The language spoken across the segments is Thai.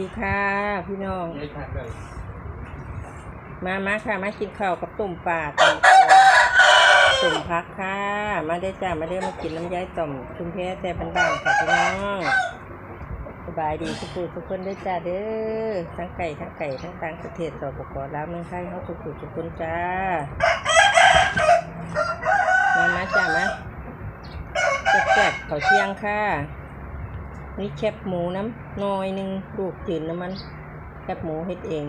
ดีค่ะ พี่น้อง มามาค่ะ มากินข้าวกับต้มปลาต้มต้มพักค่ะ มาได้จ้า มาได้มากินน้ำย้ายต่อมชุมแพแต่บันดาลค่ะพี่น้อง สบายดีทุกคนทุกคนได้จ้าเด้อ ทั้งไก่ทั้งไก่ทั้งต่างประเทศสปปลาวเมืองไทยเขาทุกคนทุกคนจ้า มามาจ้ามาแซ่บๆข้าวเที่ยงค่ะ นี่แคบหมูน้ำน้อยหนึ่งลูกจืดน้ำมัน แคบหมูเฮ็ดเอง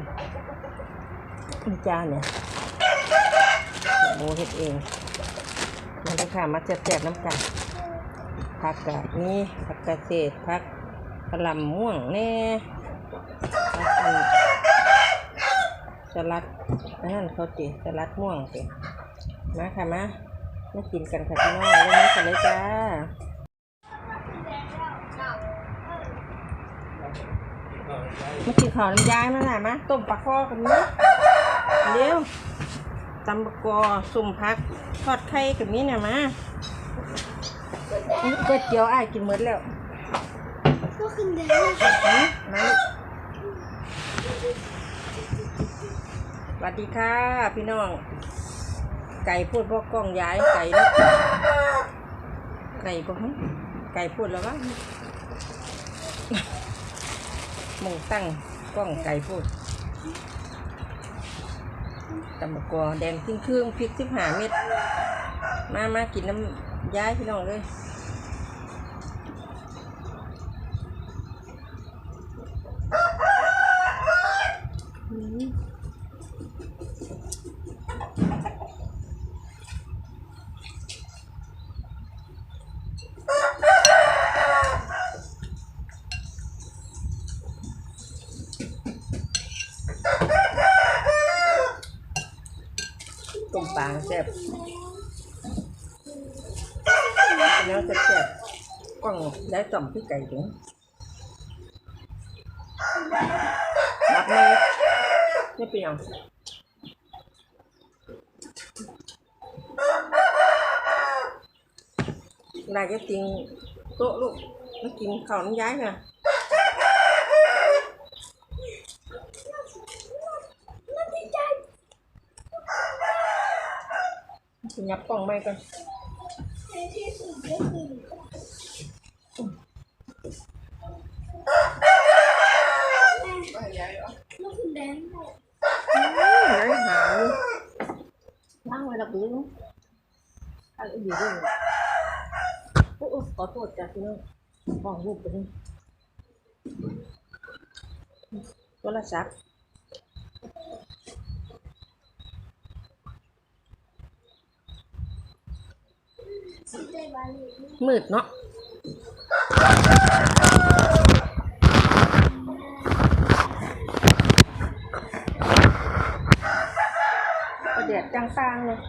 นี่จ้าเนี่ยหมูเฮ็ดเองมันได้ค่ะมาแจกๆน้ำกันผักกะนี่ผักกะเศษผักกระลำม่วงแน่ผักอันสลัดนนั้นเขาจีสลัดม่วงสิมาค่ะมามากินกันค่ะพี่น้องเริ่มกันเลยจ้า มากินข้าวน้ำยายมาหน่อยมาต้มปลาคอกันนี้เร็วตำบะกอสุ่มพักทอดไข่กับนี้เนี่ยมานี่ก๋วยเตี๋ยวอ้ายกินหมดแล้วก็ขึ้นเดินหืมมาลูกสวัสดีค่ะ พี่น้อง ไก่พูดพ่อกล้องย้ายไก่ลูกไก่พ่อไก่พูดแล้ววะห มงตั้งกล้องไก่พูดตำบะกอแดงทิ้งเครื่องพริกสิบหาเม็ด มามากินน้ำย้ายพี่น้องเลย ต้ มปลาแซ่บแล้วแซ่บๆกล้องได้ต่อมพี่ไก่ถึงรับเลยไม่เปรี้ยวนายจะกินโต๊ะลูกมากินข้าวน้ำย้ายค่ะ คุณยับกล่องไปก่อนในที่สุดก็คือลูกคุณแดนบอกเฮ้ยหาวล่างไว้ระเบิดอะไรอยู่ด้วยโอ้ขอตรวจจากที่นู่งรูปไปนี่โทรศัพท์ มืดเนาะประเดี๋ยวจังตางเลย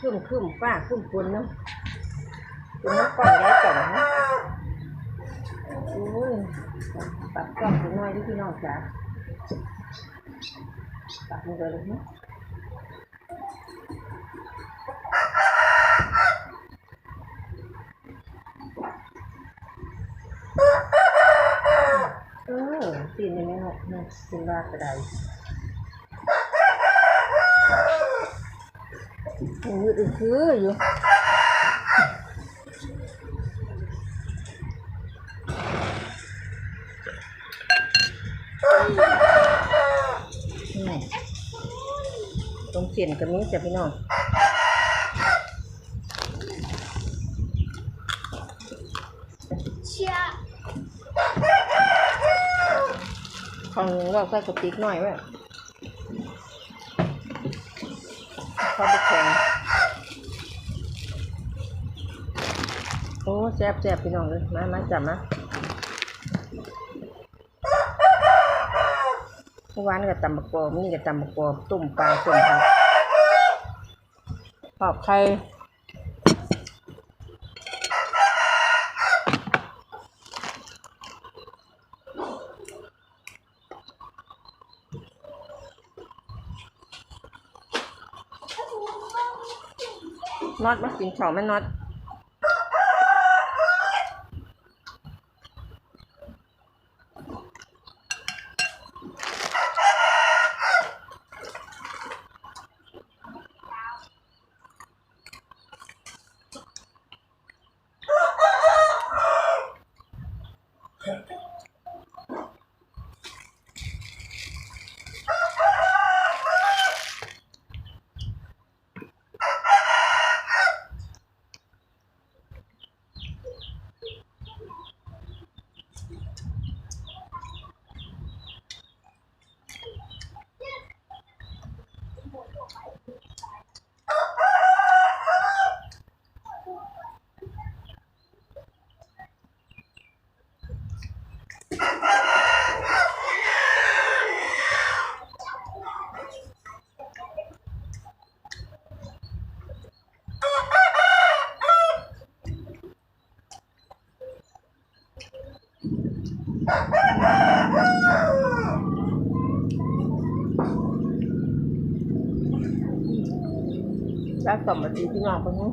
ขึ้นขึ้นฟ้าขึ้นฝนเนาะเป็นน้ำก่อนย้ายจ่องนะโอ้ยปรับกล้องถึงน้อยดิพี่น้องจ๋าปรับมือเลยนะเออตีนยัง ไม่หกนะตีนลากกระไดอืดอื้อคืออยู่นี่ตรงเสียนกับนี้จะพี่น้องเชีย ของเราใส่กระติกหน่อยไว้พอไปแข็งโอ้แซ่บแซ่บพี่น้องเลยมามาจับมาเมื่อวานกับตำบักกอมีกับตำบักกอตุ่มปลาตุ่มผักปอกไข่ น็อตมากินข้าวแม่น็อต รักสมบัติพี่น้องคนนี้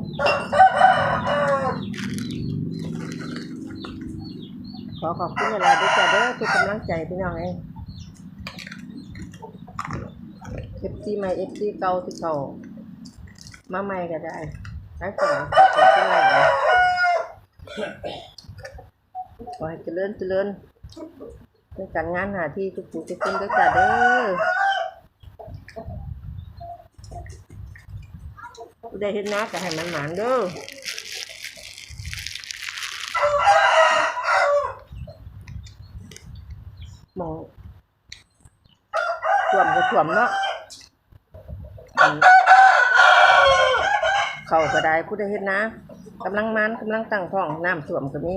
ขอขอบคุณเวลาด้วยจ้ะเด้อทุกกำลังใจพี่น้องเองเอฟซีใหม่เอฟซีเก่าที่เขามาใหม่ก็ได้รักสมบัติขอบคุณหลายขอให้เจริญเจริญในการงานหาที่ทุกผู้ทุกคนด้วยจ้ะเด้อ ผู้ได้เห็นหน้าก็ให้มันหมานเด้อมองถ่วมก็ถ่วมเนาะอืมเขาก็ได้ผู้ได้เห็นนะกำลังมันกำลังตั้งท้องน้ำถ่วมก็มี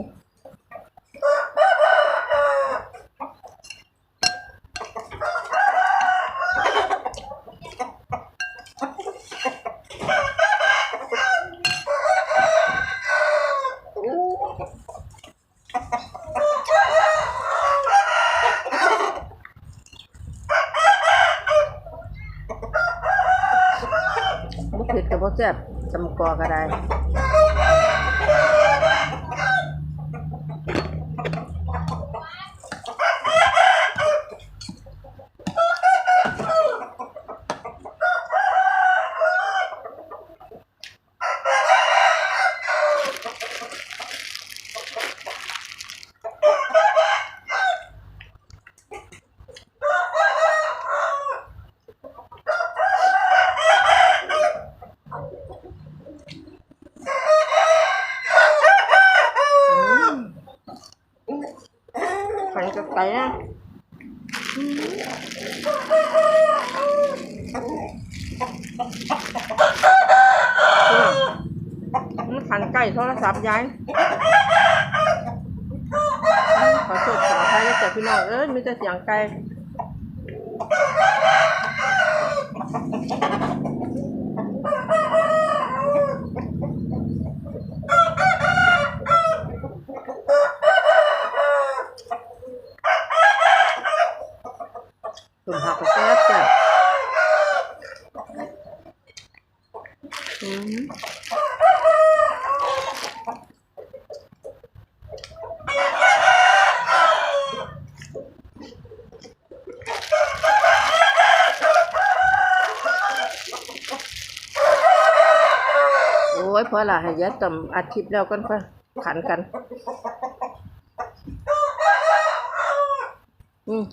บุ เผ็ดกับบุแซ่บจำกอก็ได้ ขันกับ ไก่นะมันขันไก่โทรศัพท์ย้ายขอโทษขออภัยแล้วจ้ะพี่น้องเอ้ยมีแต่เสียงไก่ ตุ่มผักกระแซ่บจ้ะอืมโอ้ยพอละให้ยัดต่ำอัดคลิปแล้วกันค่อยขันกัน อืม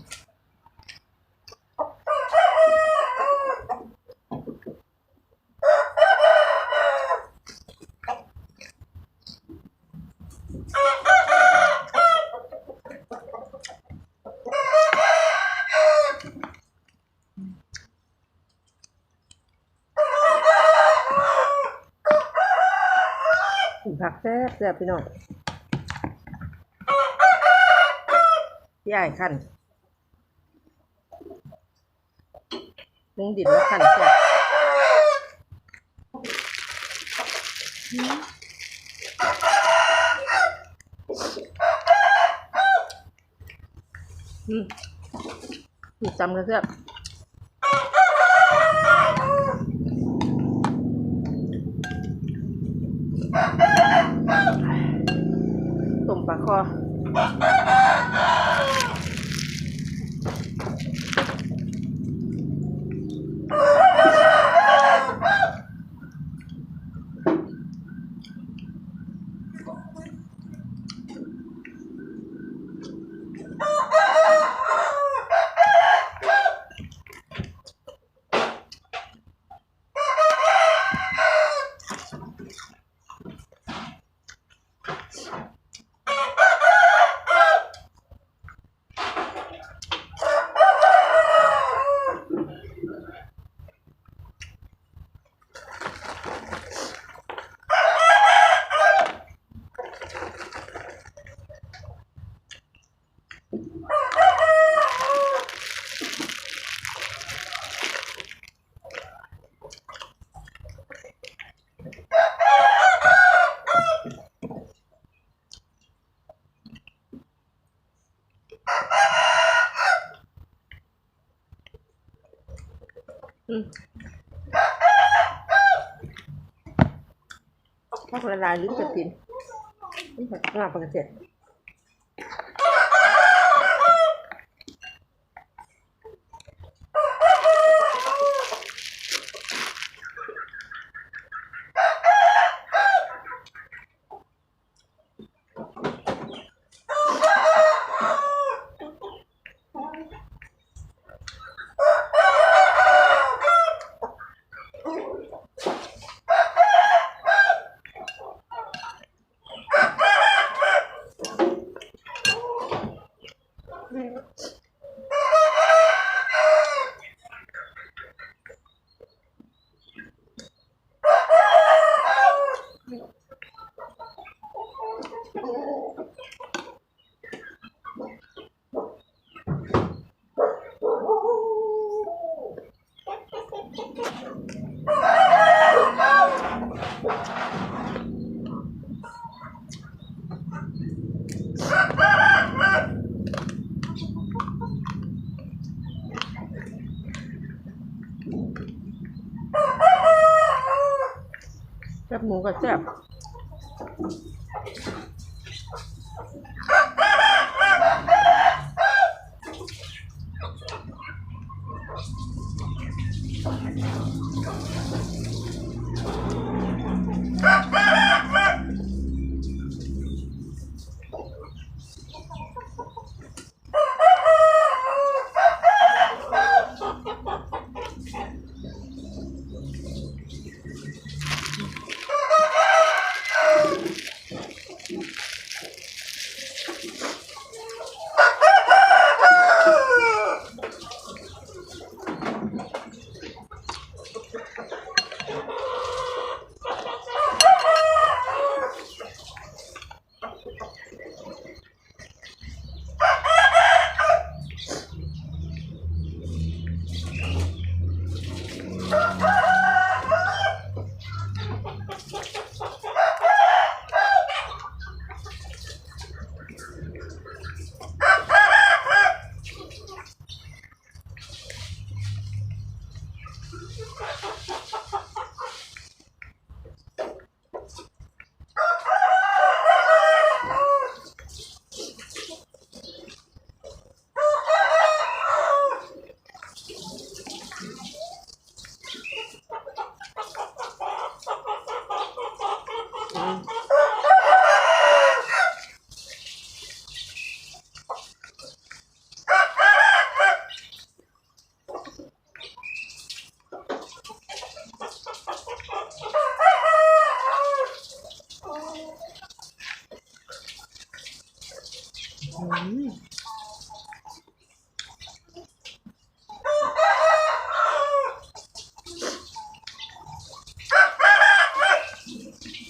แซ่บแซ่บพี่น้องพี่ไอ้ายขั้นลุงดินว่าขั้นแซ่บอืมจำกันแซ่บ ต้ พักละลายลิ้นกระตินนี่ผักงาปกระเจ็ด กับแซ่บ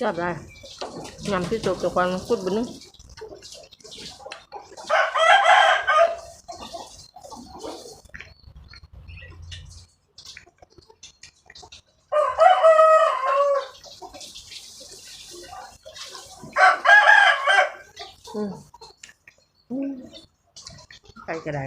จับได้ยำที่จบจากความพูดบนนึงไปก็ได้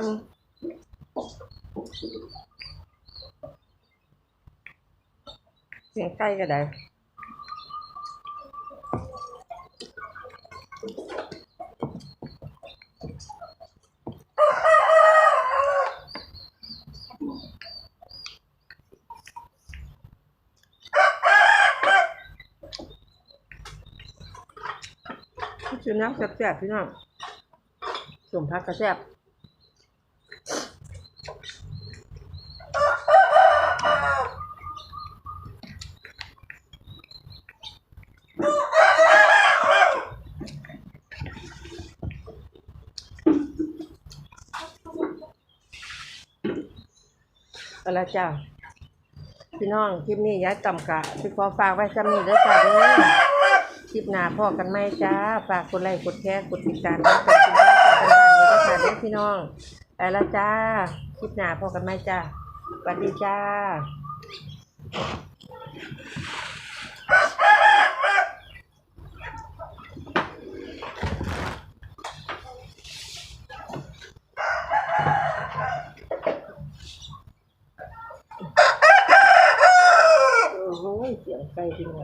อืมเสี ก่ก็ได้ชื่อน้ำแซ่บๆพี่น้องสมพักกระแซ่บอาละจ้าพี่น้องคลิปนี้ย้ายต่ำกะพี่ขอฝากไว้ซ้ำนี้ด้อจ้าเด้อ คลิปหน้าพ่อกันไหมจ้า ฝากกดไลค์กดแชร์กดติดตามกดติดตามกันบ้านนี้ด้วยค่ะเด้อพี่น้องไปแล้วจ้า คลิปหน้าพ่อกันไหมจ้าสวัสดีจ้าโอ้โหเสียงไก่ที่ไหน